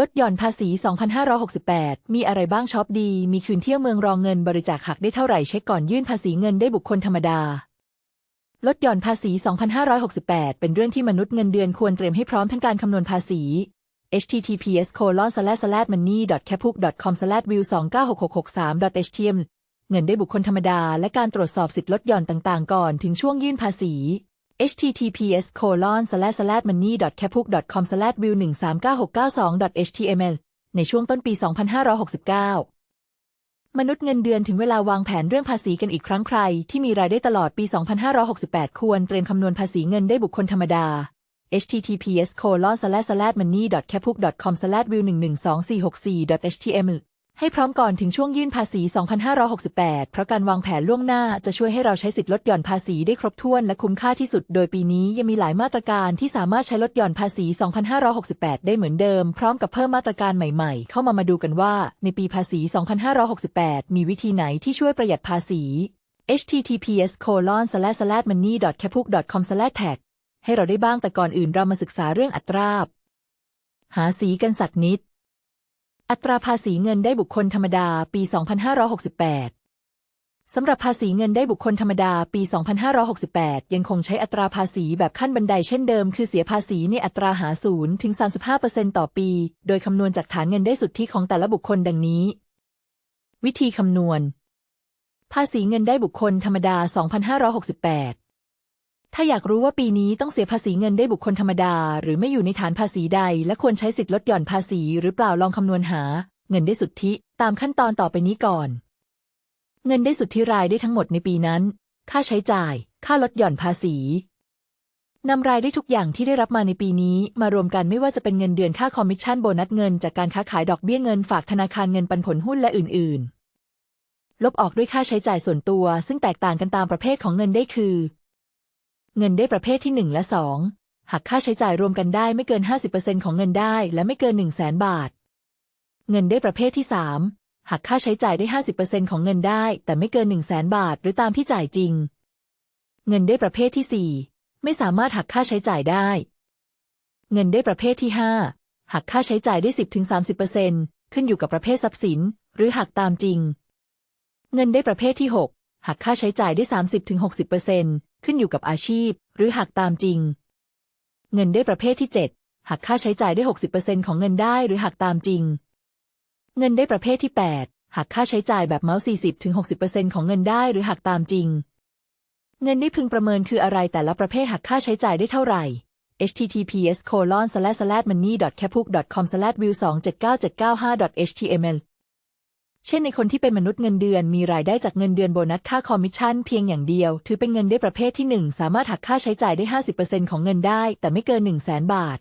ลดหย่อนภาษี 2568 มีอะไรบ้างช็อปดี มีคืนเที่ยวเมืองรองเงินบริจาคหักได้เท่าไหร่เช็คก่อนยื่นภาษีเงินได้บุคคลธรรมดา ลดหย่อนภาษี 2568 เป็นเรื่องที่มนุษย์เงินเดือนควรเตรียมให้พร้อมทั้งการคำนวณภาษี https colon slash slash money caphook com slash view 296663 htm เงินได้บุคคลธรรมดา และการตรวจสอบสิทธิลดหย่อนต่างๆ ก่อนถึงช่วงยื่นภาษี https colon slash slash money caphook com slash view 139692 html ในช่วงต้นปี 2569 มนุษย์เงินเดือนถึงเวลาวางแผนเรื่องภาษีกันอีกครั้งใคร ที่มีรายได้ตลอดปี 2568 ควรเตรียมคำนวณภาษีเงินได้บุคคลธรรมดา https colon slash slash money caphook com slash view 112464 html ให้พร้อมก่อนถึงช่วงยื่นภาษี 2568 เพราะการวางแผนล่วงหน้าจะช่วยให้เราใช้สิทธิลดหย่อนภาษีได้ครบถ้วนและคุ้มค่าที่สุด โดยปีนี้ยังมีหลายมาตรการที่สามารถใช้ลดหย่อนภาษี 2568 ได้เหมือนเดิม พร้อมกับเพิ่มมาตรการใหม่ๆ เข้ามามาดูกันว่า ในปีภาษี 2568 มีวิธีไหนที่ช่วยประหยัดภาษี https colon slash slash money caphook com slash tag ให้เราได้บ้างแต่ก่อนอื่นเรามาศึกษาเรื่องอัตรา หาสีกันสักนิด อัตราภาษีเงินได้บุคคลธรรมดาปี 2568 สำหรับภาษีเงินได้บุคคลธรรมดาปี 2568 ยังคงใช้อัตราภาษีแบบขั้นบันไดเช่นเดิม คือเสียภาษีในอัตราหาศูนย์ถึง 35%ต่อปี โดยคำนวณจากฐานเงินได้สุทธิของแต่ละบุคคลดังนี้ วิธีคำนวณ ภาษีเงินได้บุคคลธรรมดา 2568 ถ้าอยากรู้ว่าปีนี้ต้องเสียภาษีเงินได้บุคคลธรรมดา หรือไม่อยู่ในฐานภาษีใด และควรใช้สิทธิลดหย่อนภาษีหรือเปล่าลองคำนวณหา เงินได้สุทธิตามขั้นตอนต่อไปนี้ก่อน เงินได้สุทธิรายได้ทั้งหมดในปีนั้น ค่าใช้จ่าย ค่าลดหย่อนภาษีนำรายได้ทุกอย่างที่ได้รับมาในปีนี้มารวมกันไม่ว่าจะเป็นเงินเดือนค่าคอมมิชชั่นโบนัสเงินจากการค้าขายดอกเบี้ยเงินฝากธนาคารเงินปันผลหุ้นและอื่น ๆ ลบออกด้วยค่าใช้จ่ายส่วนตัว ซึ่งแตกต่างกันตามประเภทของเงินได้คือ เงินได้ประเภทที่ 1 และ 2หักค่าใช้จ่ายรวมกันได้ไม่เกิน 50%ของเงินได้และไม่เกิน 1 0 0 0 0แสนบาท เงินได้ประเภทที่ 3หักค่าใช้จ่ายได้ 50%ของเงินได้ แต่ไม่เกิน 1 0 0 0 0แสนบาท หรือตามที่จ่ายจริง เงินได้ประเภทที่ 4 ไม่สามารถหักค่าใช้จ่ายได้ เงินได้ประเภทที่ 5 หักค่าใช้จ่ายได้ 10-30%ขึ้นอยู่กับประเภททรัพย์สิน หรือหักตามจริง เงินได้ประเภทที่ 6หักค่าใช้จ่ายได้ 30-60% ขึ้นอยู่กับอาชีพ หรือหักตามจริง เงินได้ประเภทที่ 7 หักค่าใช้จ่ายได้ 60%ของเงินได้หรือหักตามจริง เงินได้ประเภทที่ 8 หักค่าใช้จ่ายแบบเมาส์40-60%ของเงินได้หรือหักตามจริง เงินได้พึงประเมินคืออะไรแต่ละประเภทหักค่าใช้จ่ายได้เท่าไหร่ https colon slash slash money caphook com slash view 2797995 html เช่นในคนที่เป็นมนุษย์เงินเดือนมีรายได้จากเงินเดือนโบนัสค่าคอมมิชชั่นเพียงอย่างเดียว ถือเป็นเงินได้ประเภทที่ 1 สามารถหักค่าใช้จ่ายได้ 50%ของเงินได้ แต่ไม่เกิน 1 0 0 0 0แสนบาท